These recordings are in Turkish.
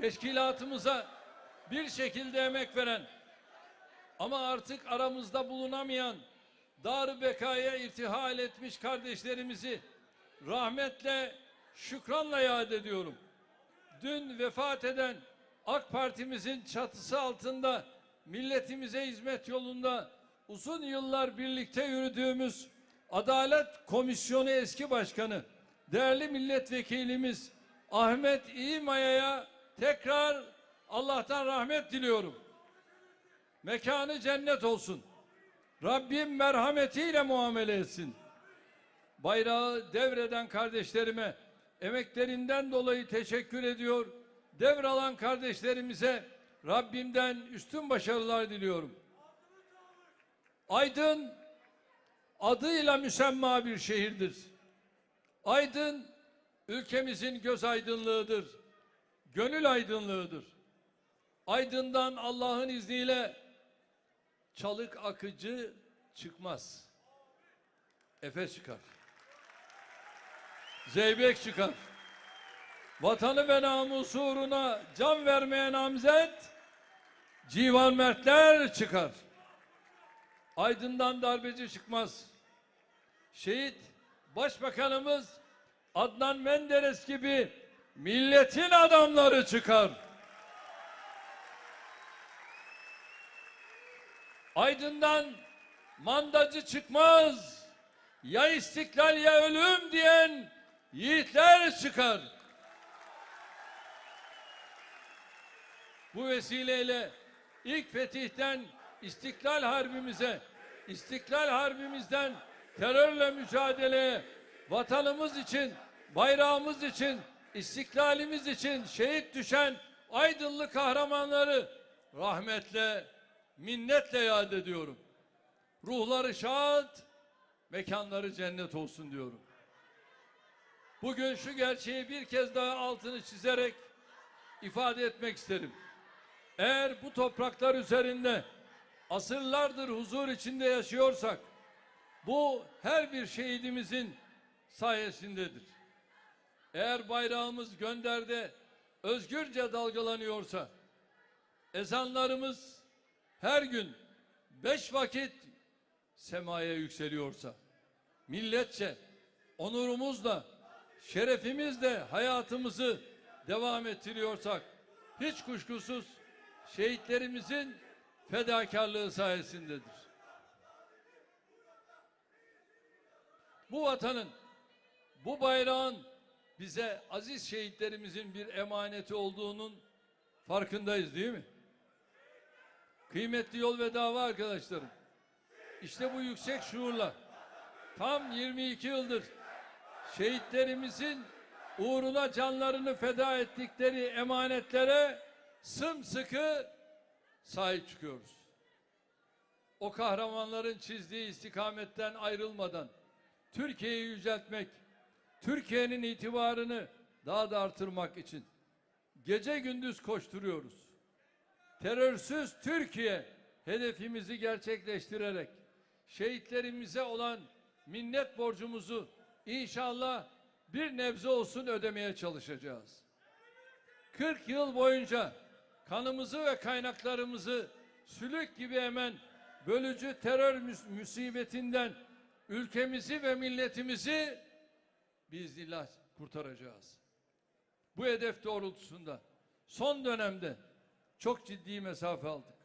teşkilatımıza bir şekilde emek veren ama artık aramızda bulunamayan dar bekaya irtihal etmiş kardeşlerimizi rahmetle, şükranla yad ediyorum. Dün vefat eden AK Parti'mizin çatısı altında milletimize hizmet yolunda uzun yıllar birlikte yürüdüğümüz Adalet Komisyonu eski başkanı, değerli milletvekilimiz Ahmet İyimaya'ya tekrar Allah'tan rahmet diliyorum. Mekanı cennet olsun. Rabbim merhametiyle muamele etsin. Bayrağı devreden kardeşlerime emeklerinden dolayı teşekkür ediyor. Devralan kardeşlerimize Rabbimden üstün başarılar diliyorum. Aydın adıyla müsemma bir şehirdir. Aydın ülkemizin göz aydınlığıdır. Gönül aydınlığıdır. Aydın'dan Allah'ın izniyle çalık akıcı çıkmaz. Efes çıkar. Zeybek çıkar. Vatanı ve namusu uğruna can vermeye namzet civan mertler çıkar. Aydın'dan darbeci çıkmaz. Şehit Başbakanımız Adnan Menderes gibi milletin adamları çıkar. Aydın'dan mandacı çıkmaz. Ya istiklal ya ölüm diyen yiğitler çıkar. Bu vesileyle ilk fetihten İstiklal Harbimize, İstiklal Harbimizden terörle mücadeleye, vatanımız için, bayrağımız için, istiklalimiz için şehit düşen aydınlı kahramanları rahmetle, minnetle yad ediyorum. Ruhları şad, mekanları cennet olsun diyorum. Bugün şu gerçeği bir kez daha altını çizerek ifade etmek isterim. Eğer bu topraklar üzerinde asırlardır huzur içinde yaşıyorsak bu her bir şehidimizin sayesindedir. Eğer bayrağımız gönderde özgürce dalgalanıyorsa ezanlarımız her gün beş vakit semaya yükseliyorsa milletçe onurumuzla şerefimizle hayatımızı devam ettiriyorsak hiç kuşkusuz şehitlerimizin fedakarlığı sayesindedir. Bu vatanın, bu bayrağın bize aziz şehitlerimizin bir emaneti olduğunun farkındayız değil mi? Kıymetli yol ve dava arkadaşlarım. İşte bu yüksek şuurla tam 22 yıldır şehitlerimizin uğruna canlarını feda ettikleri emanetlere sımsıkı sahip çıkıyoruz. O kahramanların çizdiği istikametten ayrılmadan Türkiye'yi yüceltmek, Türkiye'nin itibarını daha da artırmak için gece gündüz koşturuyoruz. Terörsüz Türkiye hedefimizi gerçekleştirerek şehitlerimize olan minnet borcumuzu inşallah bir nebze olsun ödemeye çalışacağız. 40 yıl boyunca kanımızı ve kaynaklarımızı sülük gibi emen bölücü terör müs- musibetinden ülkemizi ve milletimizi biiznillah kurtaracağız. Bu hedef doğrultusunda son dönemde çok ciddi mesafe aldık.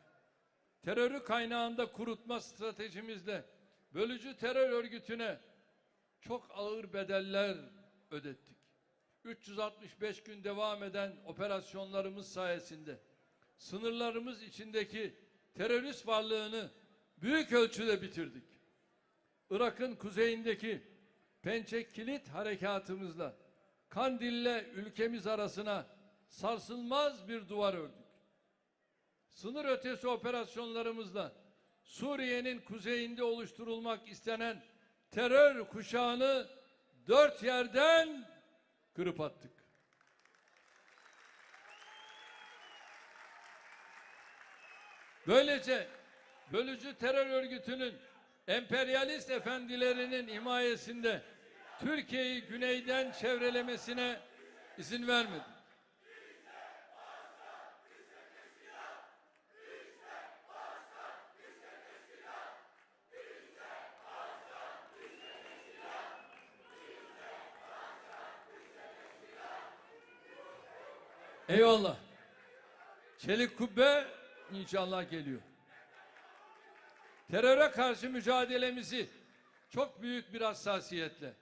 Terörü kaynağında kurutma stratejimizle bölücü terör örgütüne çok ağır bedeller ödettik. 365 gün devam eden operasyonlarımız sayesinde sınırlarımız içindeki terörist varlığını büyük ölçüde bitirdik. Irak'ın kuzeyindeki Pençe Kilit harekatımızla Kandil'le ülkemiz arasına sarsılmaz bir duvar ördük. Sınır ötesi operasyonlarımızla Suriye'nin kuzeyinde oluşturulmak istenen terör kuşağını dört yerden kırıp attık. Böylece bölücü terör örgütünün emperyalist efendilerinin himayesinde Türkiye'yi güneyden çevrelemesine izin vermedi. Eyvallah. Çelik kubbe inşallah geliyor. Teröre karşı mücadelemizi çok büyük bir hassasiyetle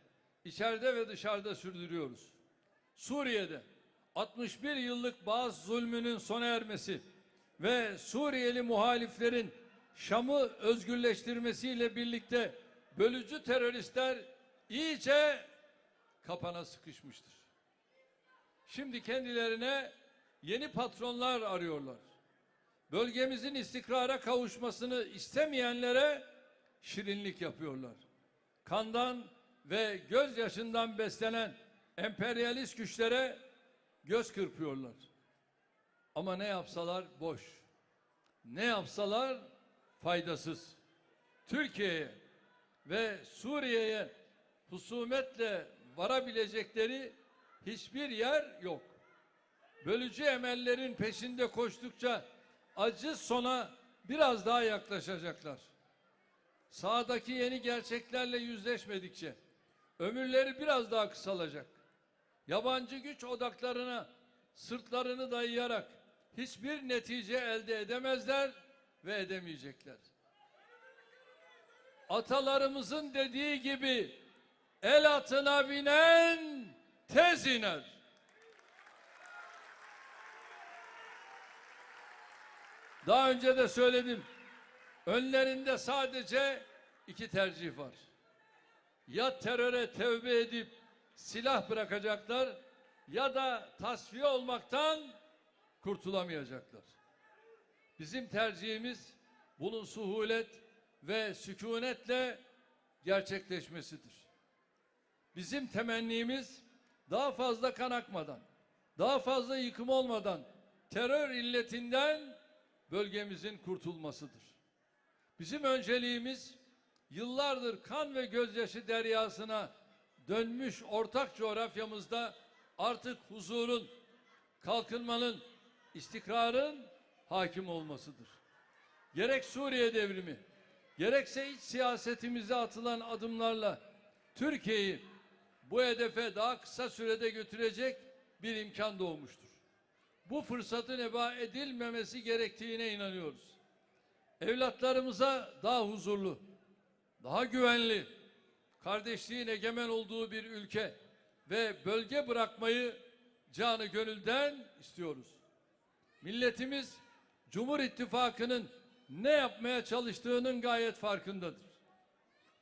içeride ve dışarıda sürdürüyoruz. Suriye'de 61 yıllık bazı zulmünün sona ermesi ve Suriyeli muhaliflerin Şam'ı özgürleştirmesiyle birlikte bölücü teröristler iyice kapana sıkışmıştır. Şimdi kendilerine yeni patronlar arıyorlar. Bölgemizin istikrara kavuşmasını istemeyenlere şirinlik yapıyorlar. Kandan ve gözyaşından beslenen emperyalist güçlere göz kırpıyorlar. Ama ne yapsalar boş. Ne yapsalar faydasız. Türkiye'ye ve Suriye'ye husumetle varabilecekleri hiçbir yer yok. Bölücü emellerin peşinde koştukça acı sona biraz daha yaklaşacaklar. Sağdaki yeni gerçeklerle yüzleşmedikçe ömürleri biraz daha kısalacak. Yabancı güç odaklarına sırtlarını dayayarak hiçbir netice elde edemezler ve edemeyecekler. Atalarımızın dediği gibi el atına binen tez iner. Daha önce de söyledim. Önlerinde sadece iki tercih var. Ya teröre tevbe edip silah bırakacaklar ya da tasfiye olmaktan kurtulamayacaklar. Bizim tercihimiz bunun suhulet ve sükunetle gerçekleşmesidir. Bizim temennimiz daha fazla kan akmadan, daha fazla yıkım olmadan terör illetinden bölgemizin kurtulmasıdır. Bizim önceliğimiz yıllardır kan ve gözyaşı deryasına dönmüş ortak coğrafyamızda artık huzurun, kalkınmanın, istikrarın hakim olmasıdır. Gerek Suriye devrimi, gerekse iç siyasetimize atılan adımlarla Türkiye'yi bu hedefe daha kısa sürede götürecek bir imkan doğmuştur. Bu fırsatın eba edilmemesi gerektiğine inanıyoruz. Evlatlarımıza daha huzurlu, daha güvenli, kardeşliğin egemen olduğu bir ülke ve bölge bırakmayı canı gönülden istiyoruz. Milletimiz Cumhur İttifakı'nın ne yapmaya çalıştığının gayet farkındadır.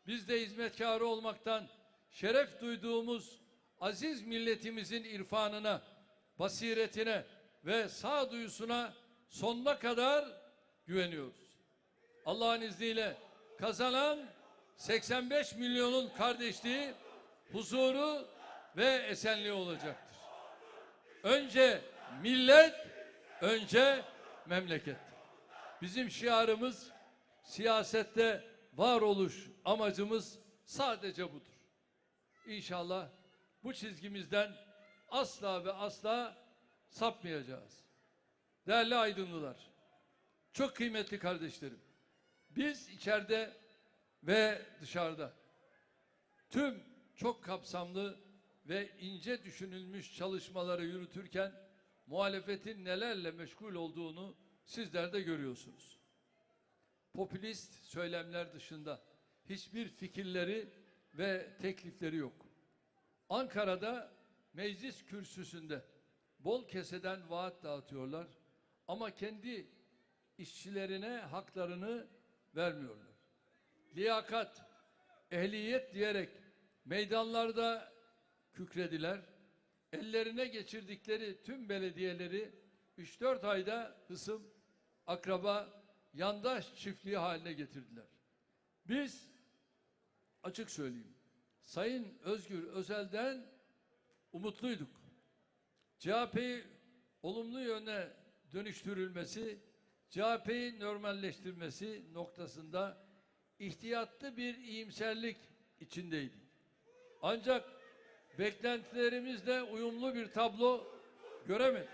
Biz de hizmetkarı olmaktan şeref duyduğumuz aziz milletimizin irfanına, basiretine ve sağduyusuna sonuna kadar güveniyoruz. Allah'ın izniyle kazanan 85 milyonun kardeşliği, huzuru ve esenliği olacaktır. Önce millet, önce memleket. Bizim şiarımız siyasette varoluş amacımız sadece budur. İnşallah bu çizgimizden asla ve asla sapmayacağız. Değerli aydınlılar, çok kıymetli kardeşlerim, biz içeride ve dışarıda tüm çok kapsamlı ve ince düşünülmüş çalışmaları yürütürken muhalefetin nelerle meşgul olduğunu sizler de görüyorsunuz. Popülist söylemler dışında hiçbir fikirleri ve teklifleri yok. Ankara'da meclis kürsüsünde bol keseden vaat dağıtıyorlar ama kendi işçilerine haklarını vermiyorlar. Liyakat, ehliyet diyerek meydanlarda kükrediler. Ellerine geçirdikleri tüm belediyeleri 3-4 ayda hısım, akraba, yandaş çiftliği haline getirdiler. Biz açık söyleyeyim. Sayın Özgür Özel'den umutluyduk. CHP'yi olumlu yöne dönüştürülmesi, CHP'yi normalleştirmesi noktasında ihtiyatlı bir iyimserlik içindeydi. Ancak beklentilerimizle uyumlu bir tablo göremedik.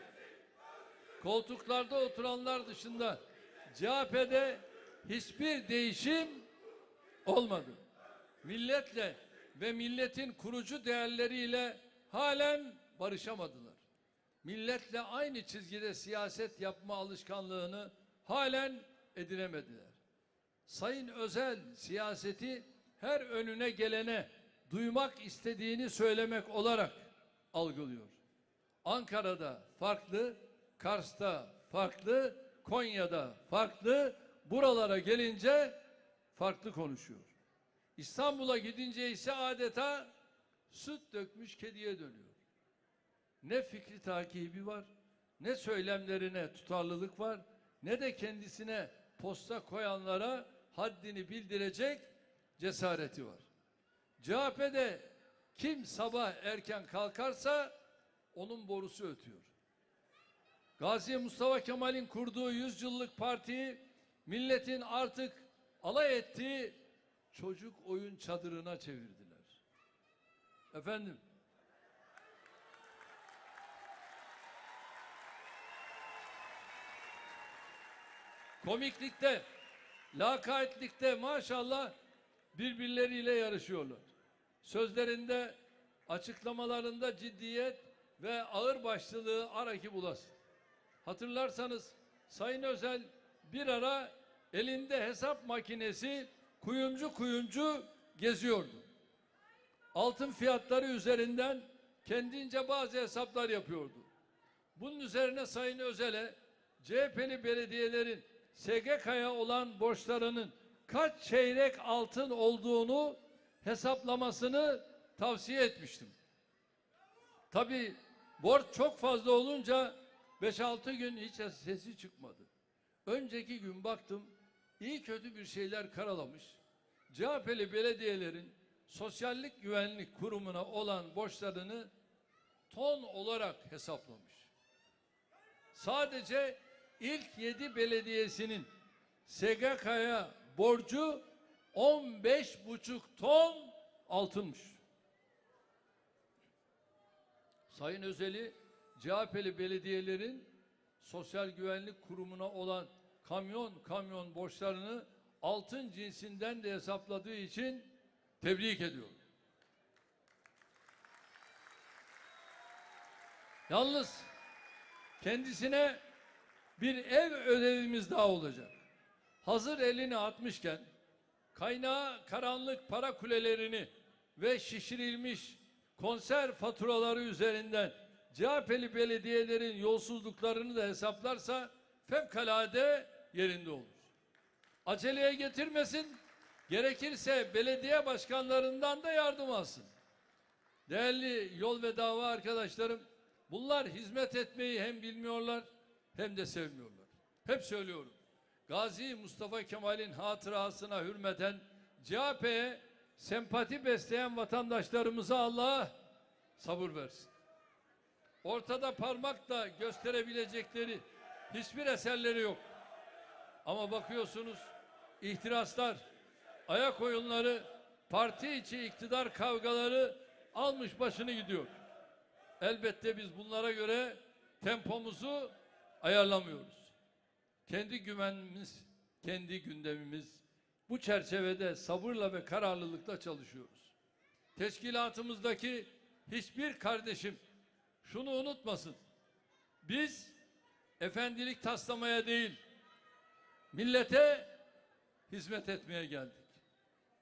Koltuklarda oturanlar dışında CHP'de hiçbir değişim olmadı. Milletle ve milletin kurucu değerleriyle halen barışamadılar. milletle aynı çizgide siyaset yapma alışkanlığını halen edinemediler. Sayın Özel siyaseti her önüne gelene duymak istediğini söylemek olarak algılıyor. Ankara'da farklı, Kars'ta farklı, Konya'da farklı, buralara gelince farklı konuşuyor. İstanbul'a gidince ise adeta süt dökmüş kediye dönüyor. Ne fikri takibi var, ne söylemlerine tutarlılık var, ne de kendisine posta koyanlara haddini bildirecek cesareti var. CHP'de kim sabah erken kalkarsa onun borusu ötüyor. Gazi Mustafa Kemal'in kurduğu yüzyıllık partiyi milletin artık alay ettiği çocuk oyun çadırına çevirdiler. Efendim komiklikte, lakaytlikte maşallah birbirleriyle yarışıyorlar. Sözlerinde, açıklamalarında ciddiyet ve ağır başlılığı ara ki bulasın. Hatırlarsanız Sayın Özel bir ara elinde hesap makinesi kuyumcu kuyumcu geziyordu. Altın fiyatları üzerinden kendince bazı hesaplar yapıyordu. Bunun üzerine Sayın Özel'e CHP'li belediyelerin SGK'ya olan borçlarının kaç çeyrek altın olduğunu hesaplamasını tavsiye etmiştim. Tabii borç çok fazla olunca 5-6 gün hiç sesi çıkmadı. Önceki gün baktım iyi kötü bir şeyler karalamış. CHP'li belediyelerin Sosyallik Güvenlik Kurumu'na olan borçlarını ton olarak hesaplamış. Sadece ilk 7 belediyesinin SGK'ya borcu 15,5 ton altınmış. Sayın Özel'i CHP'li belediyelerin Sosyal Güvenlik Kurumu'na olan kamyon kamyon borçlarını altın cinsinden de hesapladığı için tebrik ediyorum. Yalnız kendisine bir ev ödevimiz daha olacak. Hazır elini atmışken kaynağı karanlık para kulelerini ve şişirilmiş konser faturaları üzerinden CHP'li belediyelerin yolsuzluklarını da hesaplarsa fevkalade yerinde olur. Aceleye getirmesin, gerekirse belediye başkanlarından da yardım alsın. Değerli yol ve dava arkadaşlarım, bunlar hizmet etmeyi hem bilmiyorlar hem de sevmiyorlar. Hep söylüyorum. Gazi Mustafa Kemal'in hatırasına hürmeten CHP'ye sempati besleyen vatandaşlarımıza Allah sabır versin. Ortada parmakla gösterebilecekleri hiçbir eserleri yok. Ama bakıyorsunuz ihtiraslar, ayak oyunları, parti içi iktidar kavgaları almış başını gidiyor. Elbette biz bunlara göre tempomuzu ayarlamıyoruz. Kendi güvenimiz, kendi gündemimiz bu çerçevede sabırla ve kararlılıkla çalışıyoruz. Teşkilatımızdaki hiçbir kardeşim şunu unutmasın. Biz efendilik taslamaya değil, millete hizmet etmeye geldik.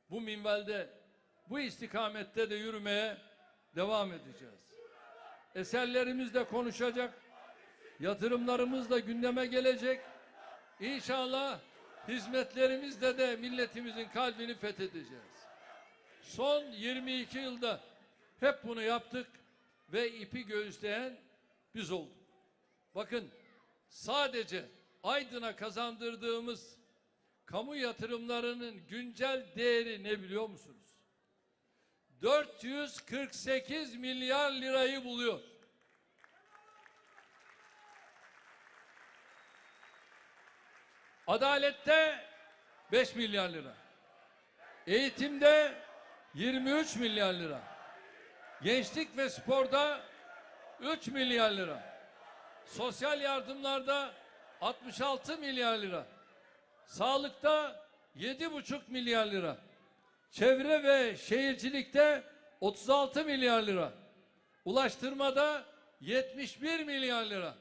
Bu minvalde, bu istikamette de yürümeye devam edeceğiz. Eserlerimiz de konuşacak, yatırımlarımız da gündeme gelecek. İnşallah hizmetlerimizle de milletimizin kalbini fethedeceğiz. Son 22 yılda hep bunu yaptık ve ipi göğüsleyen biz olduk. Bakın sadece Aydın'a kazandırdığımız kamu yatırımlarının güncel değeri ne biliyor musunuz? 448 milyar lirayı buluyor. Adalette 5 milyar lira. Eğitimde 23 milyar lira. Gençlik ve sporda 3 milyar lira. Sosyal yardımlarda 66 milyar lira. Sağlıkta 7,5 milyar lira. Çevre ve şehircilikte 36 milyar lira. Ulaştırmada 71 milyar lira.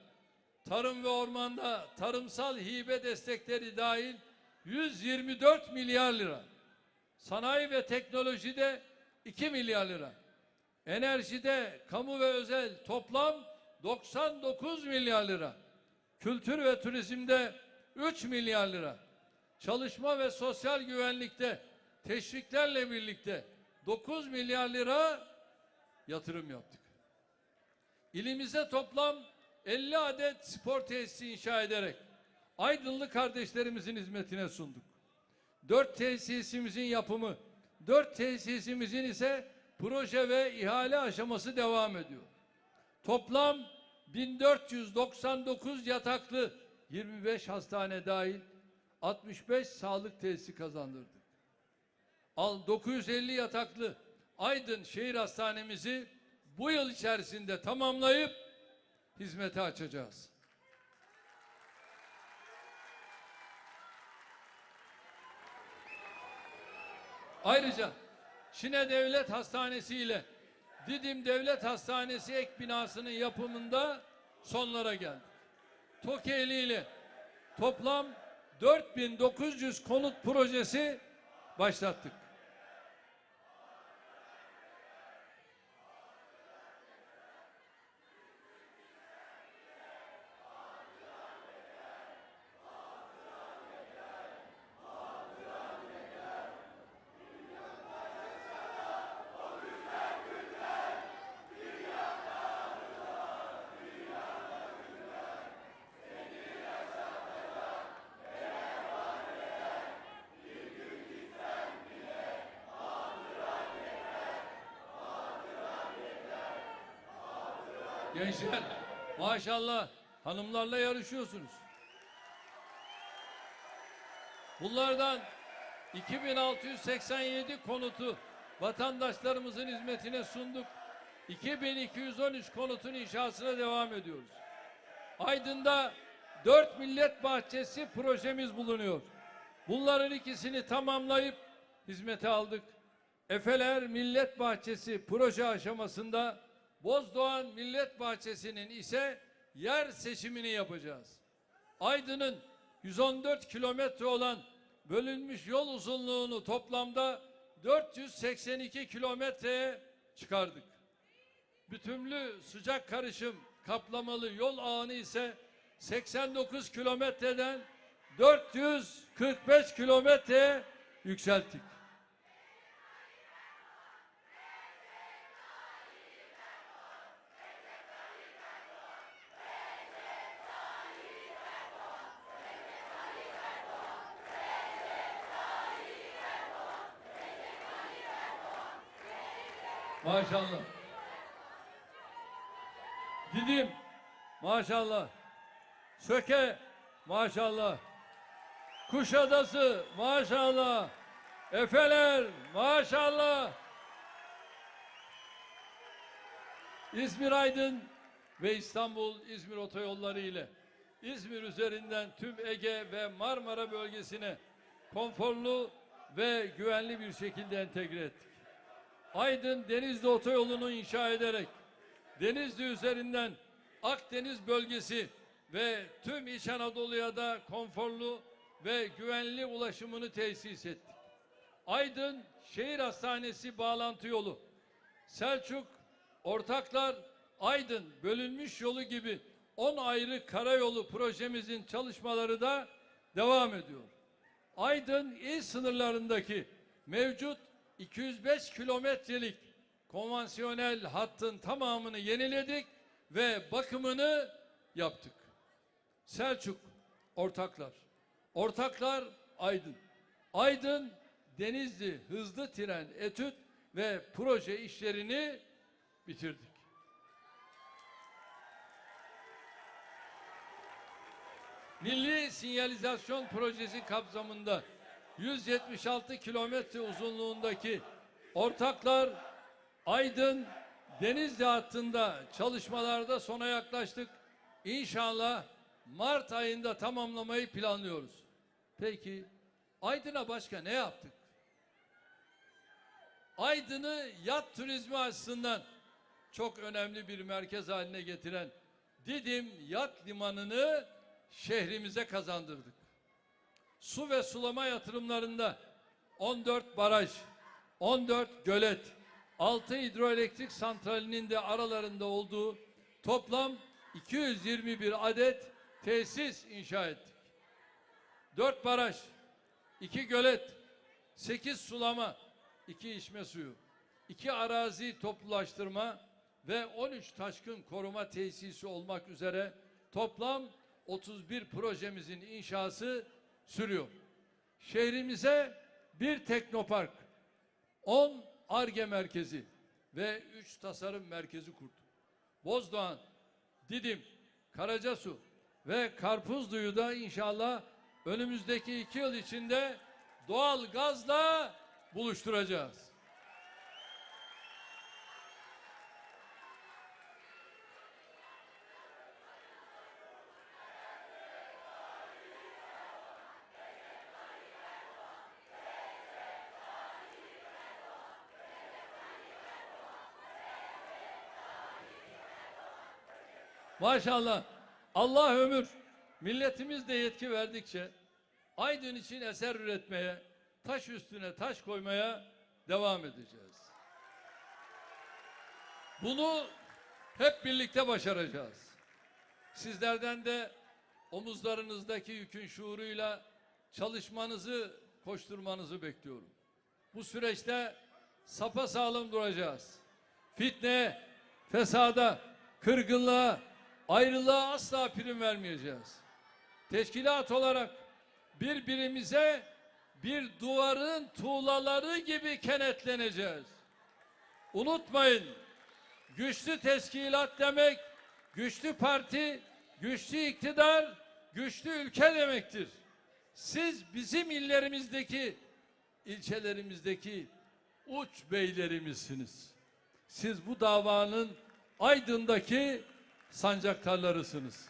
Tarım ve ormanda tarımsal hibe destekleri dahil 124 milyar lira. Sanayi ve teknolojide 2 milyar lira. Enerjide kamu ve özel toplam 99 milyar lira. Kültür ve turizmde 3 milyar lira. Çalışma ve sosyal güvenlikte teşviklerle birlikte 9 milyar lira yatırım yaptık. İlimize toplam 50 adet spor tesisi inşa ederek Aydınlı kardeşlerimizin hizmetine sunduk. Dört tesisimizin yapımı, dört tesisimizin ise proje ve ihale aşaması devam ediyor. Toplam 1499 yataklı 25 hastane dahil 65 sağlık tesisi kazandırdık. Al 950 yataklı Aydın Şehir Hastanemizi bu yıl içerisinde tamamlayıp hizmete açacağız. Ayrıca Şine Devlet Hastanesi ile Didim Devlet Hastanesi ek binasının yapımında sonlara geldik. Tokeli ile toplam 4900 konut projesi başlattık. Maşallah hanımlarla yarışıyorsunuz. Bunlardan 2687 konutu vatandaşlarımızın hizmetine sunduk. 2213 konutun inşasına devam ediyoruz. Aydın'da 4 millet bahçesi projemiz bulunuyor. Bunların ikisini tamamlayıp hizmete aldık. Efeler Millet Bahçesi proje aşamasında Bozdoğan Millet Bahçesi'nin ise yer seçimini yapacağız. Aydın'ın 114 kilometre olan bölünmüş yol uzunluğunu toplamda 482 kilometreye çıkardık. Bütünlü sıcak karışım kaplamalı yol ağını ise 89 kilometreden 445 kilometreye yükselttik. Maşallah. Didim maşallah. Söke maşallah. Kuşadası maşallah. Efeler maşallah. İzmir Aydın ve İstanbul İzmir otoyolları ile İzmir üzerinden tüm Ege ve Marmara bölgesine konforlu ve güvenli bir şekilde entegre ettik. Aydın Denizli Otoyolu'nu inşa ederek Denizli üzerinden Akdeniz bölgesi ve tüm İç Anadolu'ya da konforlu ve güvenli ulaşımını tesis ettik. Aydın Şehir Hastanesi bağlantı yolu, Selçuk, Ortaklar, Aydın bölünmüş yolu gibi 10 ayrı karayolu projemizin çalışmaları da devam ediyor. Aydın il sınırlarındaki mevcut 205 kilometrelik konvansiyonel hattın tamamını yeniledik ve bakımını yaptık. Selçuk ortaklar. Ortaklar Aydın. Aydın Denizli hızlı tren etüt ve proje işlerini bitirdik. Milli Sinyalizasyon Projesi kapsamında 176 kilometre uzunluğundaki ortaklar Aydın Denizli hattında çalışmalarda sona yaklaştık. İnşallah Mart ayında tamamlamayı planlıyoruz. Peki Aydın'a başka ne yaptık? Aydın'ı yat turizmi açısından çok önemli bir merkez haline getiren Didim Yat Limanı'nı şehrimize kazandırdık. Su ve sulama yatırımlarında 14 baraj, 14 gölet, 6 hidroelektrik santralinin de aralarında olduğu toplam 221 adet tesis inşa ettik. 4 baraj, 2 gölet, 8 sulama, 2 içme suyu, 2 arazi toplulaştırma ve 13 taşkın koruma tesisi olmak üzere toplam 31 projemizin inşası sürüyor. Şehrimize bir teknopark, 10 ARGE merkezi ve 3 tasarım merkezi kurduk. Bozdoğan, Didim, Karacasu ve Karpuzlu'yu da inşallah önümüzdeki iki yıl içinde doğal gazla buluşturacağız. Maşallah. Allah ömür. Milletimiz de yetki verdikçe Aydın için eser üretmeye, taş üstüne taş koymaya devam edeceğiz. Bunu hep birlikte başaracağız. Sizlerden de omuzlarınızdaki yükün şuuruyla çalışmanızı, koşturmanızı bekliyorum. Bu süreçte sapa sağlam duracağız. Fitne, fesada, kırgınlığa, ayrılığa asla prim vermeyeceğiz. Teşkilat olarak birbirimize bir duvarın tuğlaları gibi kenetleneceğiz. Unutmayın, güçlü teşkilat demek, güçlü parti, güçlü iktidar, güçlü ülke demektir. Siz bizim illerimizdeki, ilçelerimizdeki uç beylerimizsiniz. Siz bu davanın Aydın'daki sancaktarlarısınız.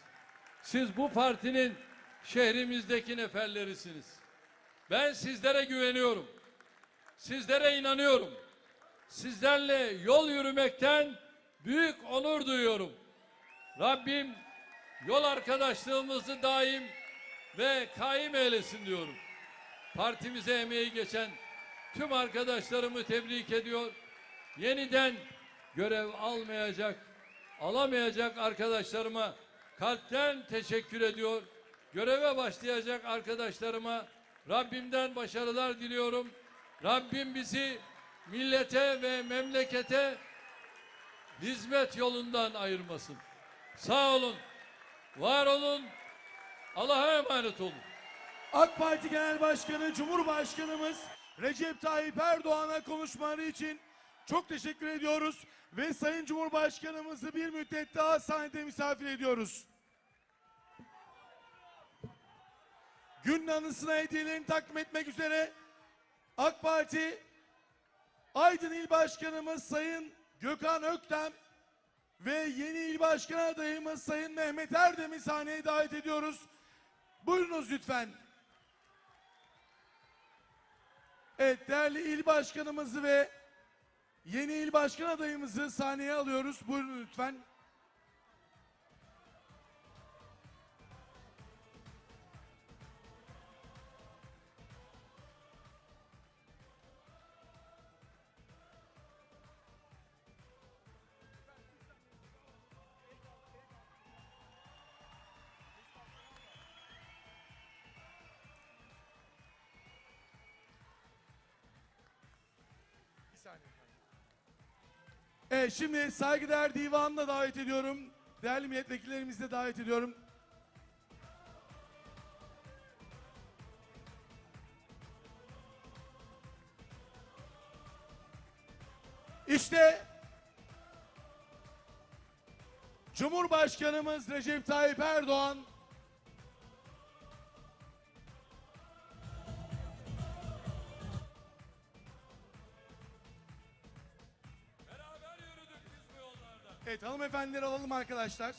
Siz bu partinin şehrimizdeki neferlerisiniz. Ben sizlere güveniyorum. Sizlere inanıyorum. Sizlerle yol yürümekten büyük onur duyuyorum. Rabbim yol arkadaşlığımızı daim ve kaim eylesin diyorum. Partimize emeği geçen tüm arkadaşlarımı tebrik ediyor. Yeniden görev almayacak, alamayacak arkadaşlarıma kalpten teşekkür ediyor. Göreve başlayacak arkadaşlarıma Rabbimden başarılar diliyorum. Rabbim bizi millete ve memlekete hizmet yolundan ayırmasın. Sağ olun, var olun, Allah'a emanet olun. AK Parti Genel Başkanı Cumhurbaşkanımız Recep Tayyip Erdoğan'a konuşmaları için çok teşekkür ediyoruz ve Sayın Cumhurbaşkanımızı bir müddet daha sahnede misafir ediyoruz. Günün anısına hediyelerini takdim etmek üzere AK Parti Aydın İl Başkanımız Sayın Gökhan Öktem ve yeni il başkan adayımız Sayın Mehmet Erdem'i sahneye davet ediyoruz. Buyurunuz lütfen. Evet değerli il başkanımızı ve yeni il başkan adayımızı sahneye alıyoruz. Buyurun lütfen. Şimdi saygıdeğer divanına da davet ediyorum. Değerli milletvekillerimizi de davet ediyorum. İşte Cumhurbaşkanımız Recep Tayyip Erdoğan hanımefendileri alalım arkadaşlar.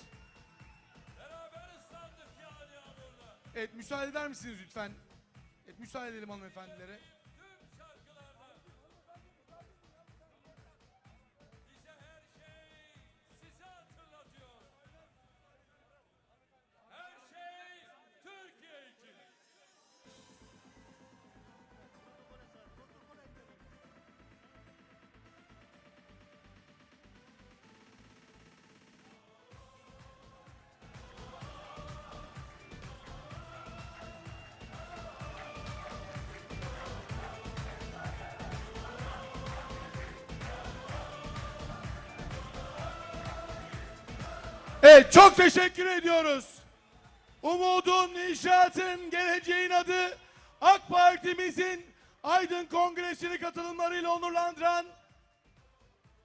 Beraber ıslandık yani yağmurda. Evet müsaade eder misiniz lütfen? Evet müsaade edelim hanımefendilere. Çok teşekkür ediyoruz. Umudun, inşaatın, geleceğin adı AK Parti'mizin Aydın Kongresi'ni katılımlarıyla onurlandıran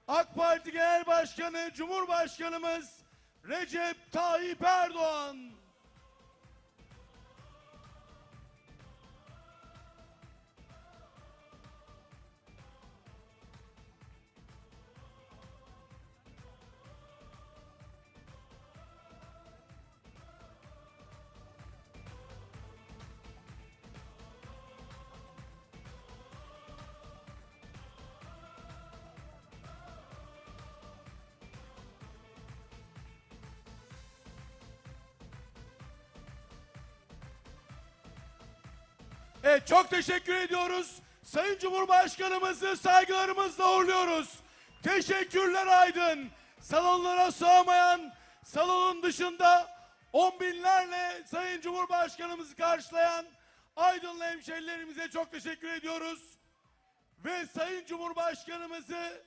AK Parti Genel Başkanı Cumhurbaşkanımız Recep Tayyip Erdoğan. Evet çok teşekkür ediyoruz. Sayın Cumhurbaşkanımızı saygılarımızla uğurluyoruz. Teşekkürler Aydın. Salonlara sığamayan, salonun dışında on binlerle Sayın Cumhurbaşkanımızı karşılayan Aydınlı hemşerilerimize çok teşekkür ediyoruz. Ve Sayın Cumhurbaşkanımızı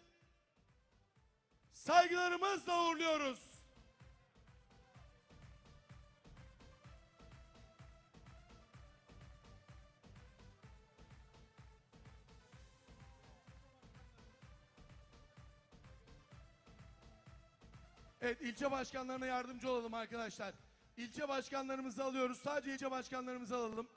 saygılarımızla uğurluyoruz. Evet ilçe başkanlarına yardımcı olalım arkadaşlar. İlçe başkanlarımızı alıyoruz. Sadece ilçe başkanlarımızı alalım.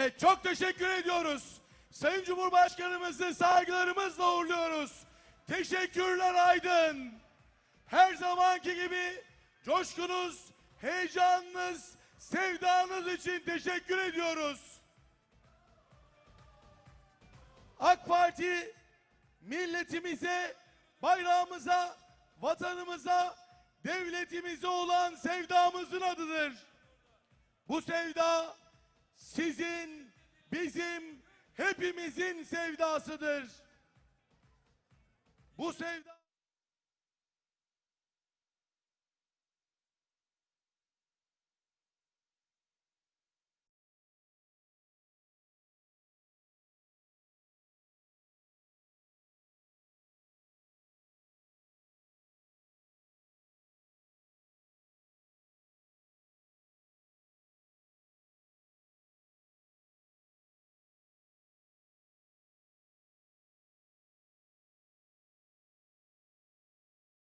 Evet çok teşekkür ediyoruz. Sayın Cumhurbaşkanımızı saygılarımızla uğurluyoruz. Teşekkürler Aydın. Her zamanki gibi coşkunuz, heyecanınız, sevdanız için teşekkür ediyoruz. AK Parti milletimize, bayrağımıza, vatanımıza, devletimize olan sevdamızın adıdır. Bu sevda sizin, bizim, hepimizin sevdasıdır. Bu sevda